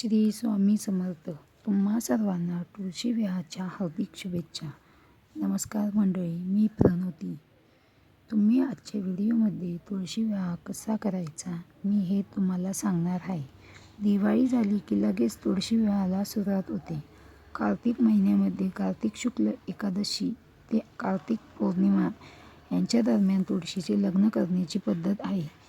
श्री स्वामी समर्थ. तुम्हा सर्वांना तुळशी विहाच्या हार्दिक शुभेच्छा. नमस्कार मंडळी मी प्रणवती तुम्ही आजच्या व्हिडिओमध्ये तुळशी विवाह कसा करायचा मी हे तुम्हाला सांगणार आहे. दिवाळी झाली की लगेच तुळशी विवाहाला सुरुवात होते. कार्तिक महिन्यामध्ये कार्तिक शुक्ल एकादशी ते कार्तिक पौर्णिमा यांच्या दरम्यान तुळशीचे लग्न करण्याची पद्धत आहे.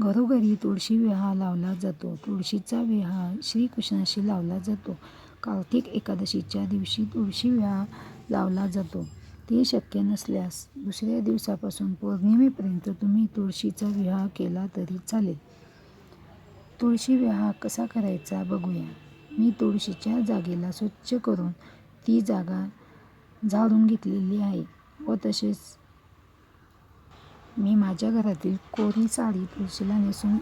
घरोघरी तुळशी विवाह लावला जातो. तुळशीचा विवाह श्रीकृष्णाशी लावला जातो. कार्तिक एकादशीच्या दिवशी तुळशी विवाह लावला जातो. ते शक्य नसल्यास दुसऱ्या दिवसापासून पौर्णिमेपर्यंत तुम्ही तुळशीचा विवाह केला तरी चालेल. तुळशी विवाह कसा करायचा बघूया. मी तुळशीच्या जागेला स्वच्छ करून ती जागा झाडून घेतलेली आहे व तसेच मी माझ्या घरातील कोरी साडी तुळशीला नेसून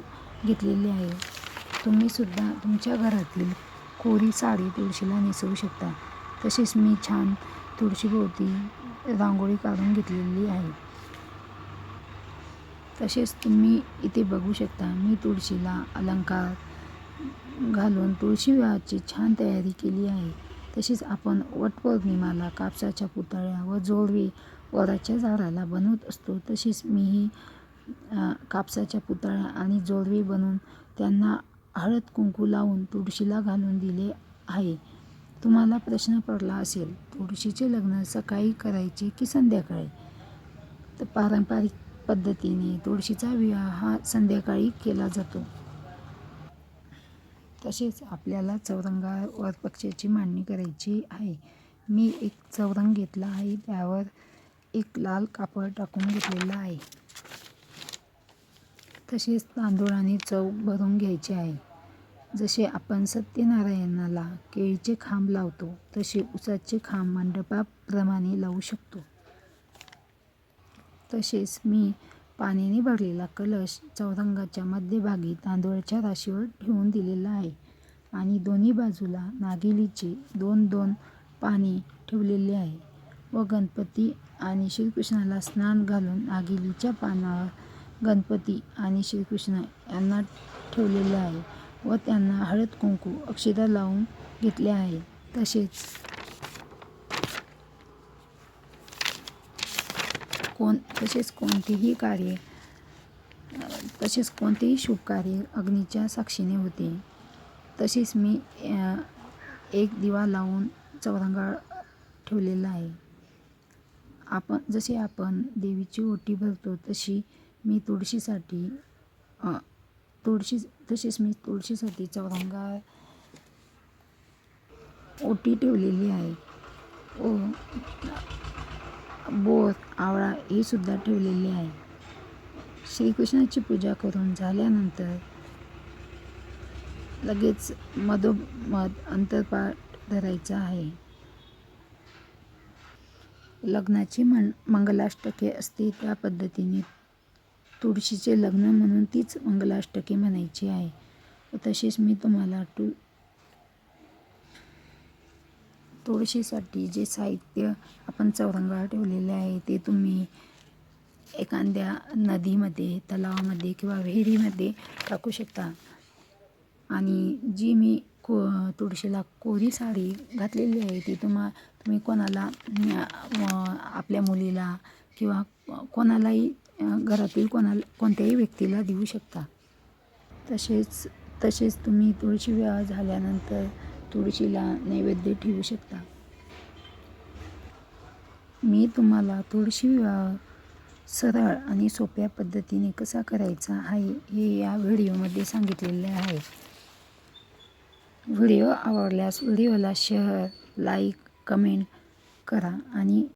घेतलेली आहे. तुम्हीसुद्धा तुमच्या घरातील कोरी साडी तुळशीला नेसवू शकता. तसेच मी छान तुळशीभोवती रांगोळी काढून घेतलेली आहे. तसेच तुम्ही इथे बघू शकता मी तुळशीला अलंकार घालून तुळशी विवाहाची छान तयारी केली आहे. तसेच आपण वटपौर्णिमाला कापसाच्या पुतळ्या व जोडवे वडाच्या झाडाला बनवत असतो. तसेच मीही कापसाच्या पुतळ्या आणि जोडवी बनवून त्यांना हळद कुंकू लावून तुळशीला घालून दिले आहे. तुम्हाला प्रश्न पडला असेल तुळशीचे लग्न सकाळी करायचे की संध्याकाळी? तर पारंपरिक पद्धतीने तुळशीचा विवाह हा संध्याकाळी केला जातो. तसेच आपल्याला चौरंगावर पक्षाची मांडणी करायची आहे. मी एक चौरंग घेतला आहे त्यावर एक लाल कापड टाकून घेतलेला आहे. तसेच तांदूळाने चव भरून घ्यायची आहे. जसे आपण सत्यनारायणाला केळीचे खांब लावतो तसे उसाचे खांब मंडपाप्रमाणे लावू शकतो. तसेच मी पाण्याने भरलेला कलश चौरंगाच्या मध्यभागी तांदूळाच्या राशीवर ठेवून दिलेला आहे आणि दोन्ही बाजूला नागिलीचे दोन दोन पाणी ठेवलेले आहे व गणपती आणि श्रीकृष्णाला स्नान घालून नागिलीच्या पानावर गणपती आणि श्रीकृष्ण यांना ठेवलेले आहे व त्यांना हळद कुंकू अक्षता लावून घेतले आहे. तसेच कोण तसेच कोणतेही कार्य तसेच कोणतेही शुभ कार्य अग्नीच्या साक्षीने होते. तसेच मी एक दिवा लावून चौरंगाळ ठेवलेला आहे. आपण जसे आपण देवीची ओटी भरतो तशी मी तुळशीसाठी तुळशी तसेच मी तुळशीसाठी चौरंगा ओटी ठेवलेली आहे. ओ बोर आवळा हे सुद्धा ठेवलेली आहे. श्रीकृष्णाची पूजा करून झाल्यानंतर लगेच मधोमध अंतरपाठ धरायचा आहे. लग्नाची मन मंगलाष्टके असते त्या पद्धतीने. तुळशीचे लग्न म्हणून तीच मंगलाष्टके म्हणायची आहे. व तसेच मी तुम्हाला टू तुळशीसाठी जे साहित्य आपण चौरंगावर ठेवलेले आहे ते तुम्ही एखाद्या नदीमध्ये तलावामध्ये किंवा विहिरीमध्ये टाकू शकता. आणि जी मी को तुळशीला कोरी साडी घातलेली आहे ती. तुम्हा तुम्ही कोणाला आपल्या मुलीला किंवा कोणालाही घरातील कोणाला कोणत्याही व्यक्तीला देऊ शकता. तसेच तसेच तुम्ही तुळशी विवाह झाल्यानंतर तुळशीला नैवेद्य ठेवू शकता. मी तुम्हाला तुळशी विवाह सरळ आणि सोप्या पद्धतीने कसा करायचा आहे हे या व्हिडिओमध्ये सांगितलेले आहे. व्हिडिओ आवडल्यास व्हिडिओला शेअर लाईक कमेंट करा आणि